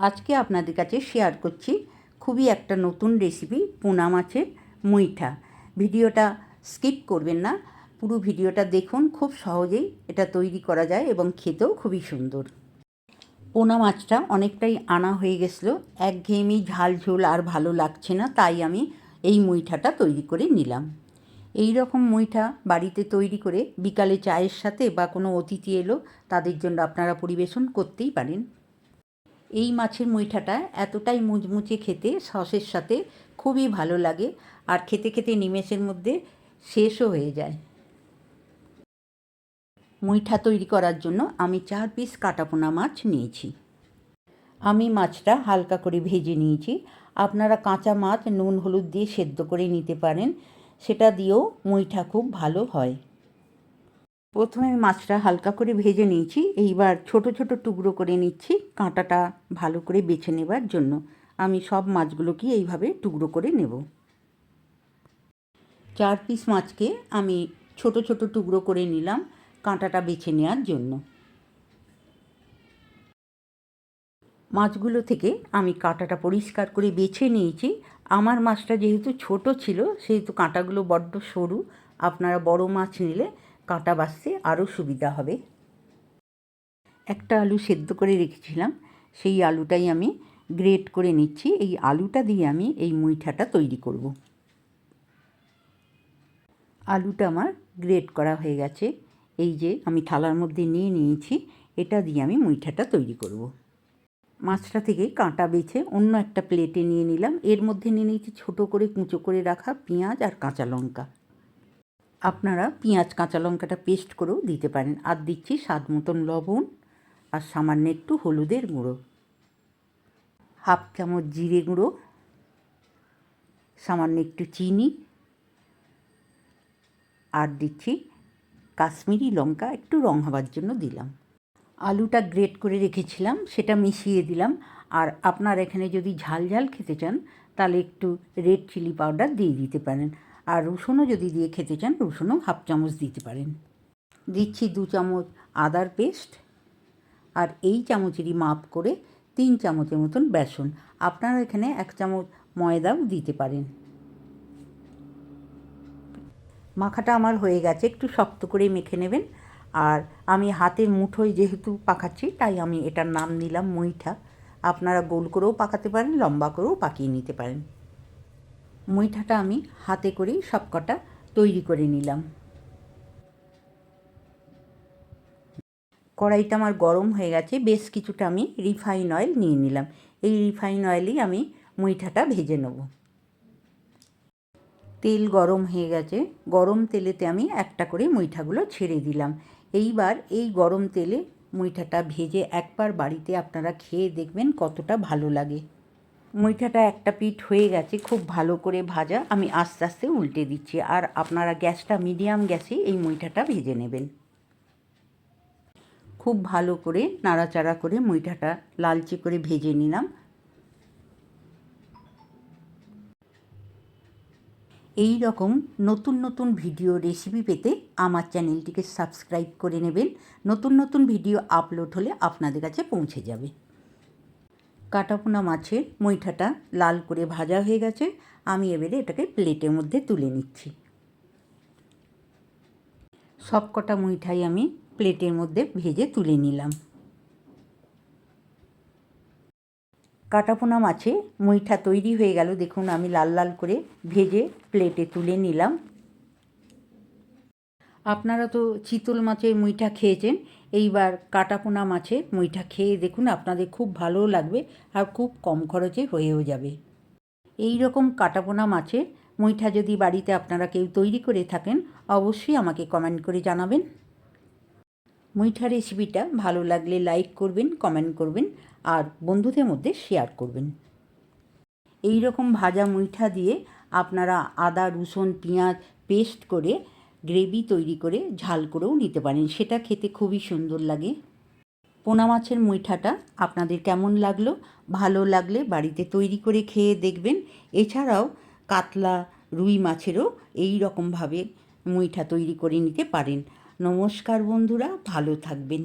আজকে আপনাদের কাছে শেয়ার করছি খুবই একটা নতুন রেসিপি পোনা মাছের মুইঠা। ভিডিওটা স্কিপ করবেন না, পুরো ভিডিওটা দেখুন, খুব সহজেই এটা তৈরি করা যায় এবং খেতেও খুবই সুন্দর। পোনা মাছটা অনেকটাই আনা হয়ে গেছিল, একঘেয়েমি ঝাল ঝোল আর ভালো লাগছে না, তাই আমি এই মুইঠাটা তৈরি করে নিলাম। এই রকম মুইঠা বাড়িতে তৈরি করে বিকালে চায়ের সাথে বা কোনো অতিথি এলো, তাদের জন্য আপনারা পরিবেশন করতেই পারেন। এই মাছের মুইঠাটা এতটাই মুচমুচে খেতে, সসের সাথে খুবই ভালো লাগে আর খেতে খেতে নিমেষের মধ্যে শেষও হয়ে যায়। মুইঠা তৈরি করার জন্য আমি চার পিস কাটাপোনা মাছ নিয়েছি। আমি মাছটা হালকা করে ভেজে নিয়েছি। আপনারা কাঁচা মাছ নুন, হলুদ দিয়ে সেদ্ধ করে নিতে পারেন। সেটা দিয়েও মুইঠা খুব ভালো হয়। প্রথমে মাছটা হালকা করে ভেজে নিয়েছি। এইবার ছোট ছোট টুকরো করে নিচ্ছি। কাঁটাটা ভালো করে বেছে নেবার জন্য আমি সব মাছগুলোকে এইভাবে টুকরো করে নেব। চার পিস মাছকে আমি ছোট ছোট টুকরো করে নিলাম কাঁটাটা বেছে নেওয়ার জন্য। মাছগুলো থেকে আমি কাঁটাটা পরিষ্কার করে বেছে নিয়েছি। আমার মাছটা যেহেতু ছোট ছিল, সেহেতু কাঁটাগুলো বড্ড সরু, আপনারা বড় মাছ নিলে কাঁটা বাছতে আরও সুবিধা হবে। একটা আলু সেদ্ধ করে রেখেছিলাম, সেই আলুটাই আমি গ্রেট করে নিচ্ছি। এই আলুটা দিয়ে আমি এই মুইঠাটা তৈরি করব। আলুটা আমার গ্রেট করা হয়ে গেছে। এই যে আমি থালার মধ্যে নিয়ে নিয়েছি, এটা দিয়ে আমি মুইঠাটা তৈরি করব। মাছটা থেকে কাঁটা বেছে অন্য একটা প্লেটে নিয়ে নিলাম। এর মধ্যে নিয়ে নিয়েছি ছোটো করে কুঁচো করে রাখা পেঁয়াজ আর কাঁচা লঙ্কা। আপনারা পেঁয়াজ, কাঁচা লঙ্কাটা পেস্ট করেও দিতে পারেন। আর দিচ্ছি স্বাদ মতন লবণ আর সামান্য একটু হলুদের গুঁড়ো। হাফ চামচ জিরে গুঁড়ো, সামান্য একটু চিনি আর দিচ্ছি কাশ্মীরি লঙ্কা, একটু রং হবার জন্য দিলাম। আলুটা গ্রেট করে রেখেছিলাম, সেটা মিশিয়ে দিলাম। আর আপনার এখানে যদি ঝাল ঝাল খেতে চান, তাহলে একটু রেড চিলি পাউডার দিয়ে দিতে পারেন। আর রসুনও যদি দিয়ে খেতে চান, রসুনও হাফ চামচ দিতে পারেন। দিচ্ছি দু চামচ আদার পেস্ট আর এই চামচেরই মাপ করে তিন চামচের মতন বেসন। আপনারা এখানে এক চামচ ময়দাও দিতে পারেন। মাখাটা আমার হয়ে গেছে, একটু শক্ত করে মেখে নেবেন। আর আমি হাতের মুঠোয় যেহেতু পাকাচ্ছি, তাই আমি এটার নাম নিলাম মুইঠা আপনারা গোল করেও পাকাতে পারেন, লম্বা করেও পাকিয়ে নিতে পারেন। মুইঠাটা আমি হাতে করেই সবকটা তৈরি করে নিলাম। কড়াইটা আমার গরম হয়ে গেছে, বেশ কিছুটা আমি রিফাইন অয়েল নিয়ে নিলাম। এই রিফাইন অয়েলেই আমি মুইঠাটা ভেজে নেব। তেল গরম হয়ে গেছে, গরম তেলেতে আমি একটা করে মুইঠাগুলো ছেড়ে দিলাম। এইবার এই গরম তেলে মুইঠাটা ভেজে একবার বাড়িতে আপনারা খেয়ে দেখবেন কতটা ভালো লাগে। মুইঠাটা একটা পিঠ হয়ে গেছে, খুব ভালো করে ভাজা। আমি আস্তে আস্তে উল্টে দিচ্ছি। আর আপনারা গ্যাসটা, মিডিয়াম গ্যাসে এই মুইঠাটা ভেজে নেবেন। খুব ভালো করে নাড়াচাড়া করে মুইঠাটা লালচে করে ভেজে নিলাম। এই রকম নতুন নতুন ভিডিও রেসিপি পেতে আমার চ্যানেলটিকে সাবস্ক্রাইব করে নেবেন। নতুন নতুন ভিডিও আপলোড হলে আপনাদের কাছে পৌঁছে যাবে। কাটাপোনা মাছের মুইঠাটা লাল করে ভাজা হয়ে গেছে। আমি এবারে এটাকে প্লেটের মধ্যে তুলে নিচ্ছি। সব কটা মুইঠাই আমি প্লেটের মধ্যে ভেজে তুলে নিলাম। কাটাপোনা মাছে মুইঠা তৈরি হয়ে গেল। দেখুন, আমি লাল লাল করে ভেজে প্লেটে তুলে নিলাম। আপনারা তো চিতল মাছের মুইঠা খেয়েছেন। এইবার কাটাপোনা মাছের মুইঠা খেয়ে দেখুন, আপনাদের খুব ভালো লাগবে আর খুব কম খরচে হয়েও যাবে। এই রকম কাটাপোনা মাছের মুইঠা যদি বাড়িতে আপনারা কেউ তৈরি করে থাকেন, অবশ্যই আমাকে কমেন্ট করে জানাবেন। মুইঠা রেসিপিটা ভালো লাগলে লাইক করবেন, কমেন্ট করবেন আর বন্ধুদের মধ্যে শেয়ার করবেন। এই রকম ভাজা মুইঠা দিয়ে আপনারা আদা, রসুন, পেঁয়াজ পেস্ট করে গ্রেভি তৈরি করে ঝাল করেও নিতে পারেন। সেটা খেতে খুবই সুন্দর লাগে। পোনা মাছের মুইঠাটা আপনাদের কেমন লাগল? ভালো লাগলে বাড়িতে তৈরি করে খেয়ে দেখবেন। এছাড়াও কাতলা, রুই মাছেরও এই রকমভাবে মুইঠা তৈরি করে নিতে পারেন। নমস্কার বন্ধুরা, ভালো থাকবেন।